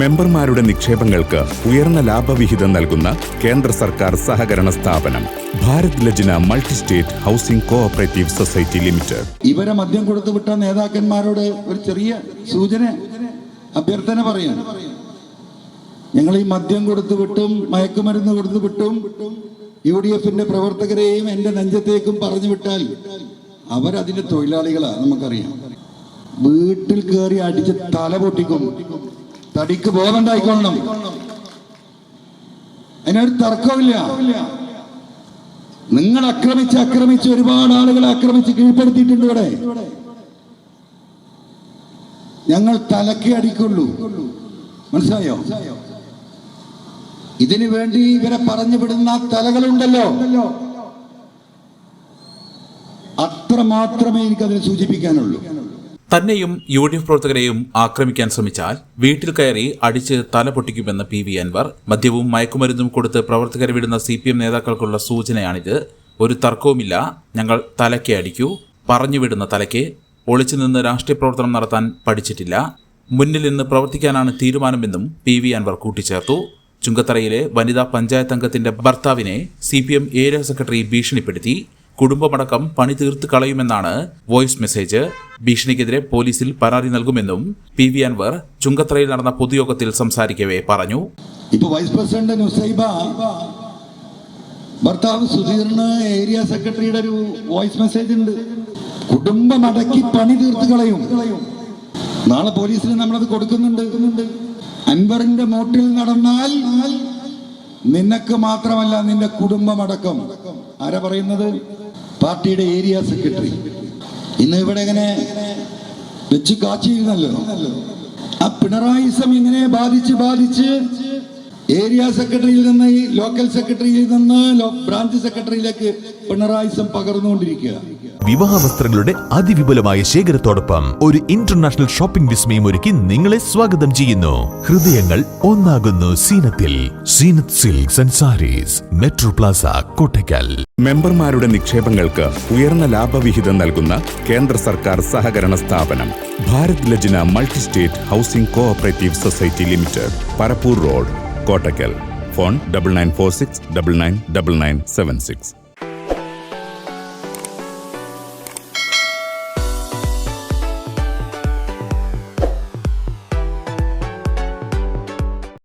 മെമ്പർമാരുടെ നിക്ഷേപങ്ങൾക്ക് ഉയർന്ന ലാഭവിഹിതം നൽകുന്ന കേന്ദ്ര സർക്കാർ സഹകരണ സ്ഥാപനം Bharat Lajna multi state housing cooperative society limited. ഇവരെ മദ്യം കൊടുത്തുവിട്ട നേതാക്കന്മാരോട് ഒരു ചെറിയ സൂചന അഭ്യർത്ഥന പറയാം. ഞങ്ങൾ ഈ മദ്യം കൊടുത്തു വിട്ടും മയക്കുമരുന്ന് കൊടുത്തു വിട്ടും യു ഡി എഫിന്റെ പ്രവർത്തകരെയും എന്റെ നെഞ്ചത്തേക്കും പറഞ്ഞു വിട്ടാൽ അവരതിന്റെ തൊഴിലാളികളാ നമുക്കറിയാം. വീട്ടിൽ കയറി അടിച്ച് തല പൊട്ടിക്കും. തടിക്ക് ബോധമുണ്ടായിക്കൊള്ളണം. അതിനൊരു തർക്കമില്ല നിങ്ങൾ ആക്രമിച്ച് ആക്രമിച്ച് ഒരുപാട് ആളുകളെ ആക്രമിച്ച് കീഴ്പ്പെടുത്തിയിട്ടുണ്ട് ഇവിടെ. ഞങ്ങൾ തലക്ക് അടിക്കുള്ളൂ. മനസ്സിലായോ? ഇതിനു വേണ്ടി ഇവരെ പറഞ്ഞു വിടുന്ന തലകളുണ്ടല്ലോ. അത്ര മാത്രമേ എനിക്കതിനെ സൂചിപ്പിക്കാനുള്ളൂ. തന്നെയും യു ഡി എഫ് പ്രവർത്തകരെയും ആക്രമിക്കാൻ ശ്രമിച്ചാൽ വീട്ടിൽ കയറി അടിച്ച് തല പൊട്ടിക്കുമെന്ന് പി വി അൻവർ മദ്യവും മയക്കുമരുന്നും കൊടുത്ത് പ്രവർത്തകരെ വിടുന്ന സി പി എം നേതാക്കൾക്കുള്ള സൂചനയാണിത്. ഒരു തർക്കവുമില്ല. ഞങ്ങൾ തലയ്ക്ക് അടിക്കൂ. പറഞ്ഞു വിടുന്ന തലയ്ക്ക്. ഒളിച്ചു നിന്ന് രാഷ്ട്രീയ പ്രവർത്തനം നടത്താൻ പഠിച്ചിട്ടില്ല. മുന്നിൽ നിന്ന് പ്രവർത്തിക്കാനാണ് തീരുമാനമെന്നും പി വി അൻവർ കൂട്ടിച്ചേർത്തു. ചുങ്കത്തറയിലെ വനിതാ പഞ്ചായത്ത് അംഗത്തിന്റെ ഭർത്താവിനെ C P M area secretary ഭീഷണിപ്പെടുത്തി. കുടുംബമടക്കം പണി തീർത്ത് കളയുമെന്നാണ് വോയിസ് മെസ്സേജ്. ഭീഷണിക്കെതിരെ പോലീസിൽ പരാതി നൽകുമെന്നും പി വി അൻവർ ചുങ്കത്തറയിൽ നടന്ന പൊതുയോഗത്തിൽ സംസാരിക്കവേ പറഞ്ഞു. ഇപ്പൊ വൈസ് പ്രസിഡന്റ് നുസൈബ ഭർത്താവ് സുധീറിന് ഏരിയ സെക്രട്ടറിയുടെ ഒരു വോയിസ് മെസ്സേജ് ഉണ്ട്. കുടുംബം അടക്കി പണി തീർത്ത് കളയും. നാളെ പോലീസിന് നമ്മളത് കൊടുക്കുന്നുണ്ട്. അൻവറിന്റെ മോട്ടിൽ നടന്നാൽ നിനക്ക് മാത്രമല്ല നിന്റെ കുടുംബമടക്കം. ആരാ പറയുന്നത്? പാർട്ടിയുടെ ഏരിയ സെക്രട്ടറി. ഇന്ന് ഇവിടെ ഇങ്ങനെ വെച്ച് കാച്ചിരുന്നല്ലോ ആ പിണറായി പിണറായിസം ഇങ്ങനെ ബാധിച്ച് ബാധിച്ച് ഏരിയ സെക്രട്ടറിയിൽ നിന്ന് ഈ ലോക്കൽ സെക്രട്ടറിയിൽ നിന്ന് ലോ- ബ്രാഞ്ച് സെക്രട്ടറിയിലേക്ക് പിണറായിസം പകർന്നുകൊണ്ടിരിക്കുക. വിവാഹ വസ്ത്രങ്ങളുടെ അതിവിപുലമായ ശേഖരത്തോടൊപ്പം ഒരു ഇന്റർനാഷണൽ ഷോപ്പിംഗ് വിസ്മയം ഒരുക്കി നിങ്ങളെ സ്വാഗതം ചെയ്യുന്നു. ഹൃദയങ്ങൾ ഒന്നാകുന്നു സീനത്തിൽ. Seenath silks and sarees metro plaza Kottakkal. മെമ്പർമാരുടെ നിക്ഷേപങ്ങൾക്ക് ഉയർന്ന ലാഭവിഹിതം നൽകുന്ന കേന്ദ്ര സർക്കാർ സഹകരണ സ്ഥാപനം Bharat Lajna multi state housing cooperative society limited Parappur road. Kottakkal. Phone double nine four six double nine double nine seven six.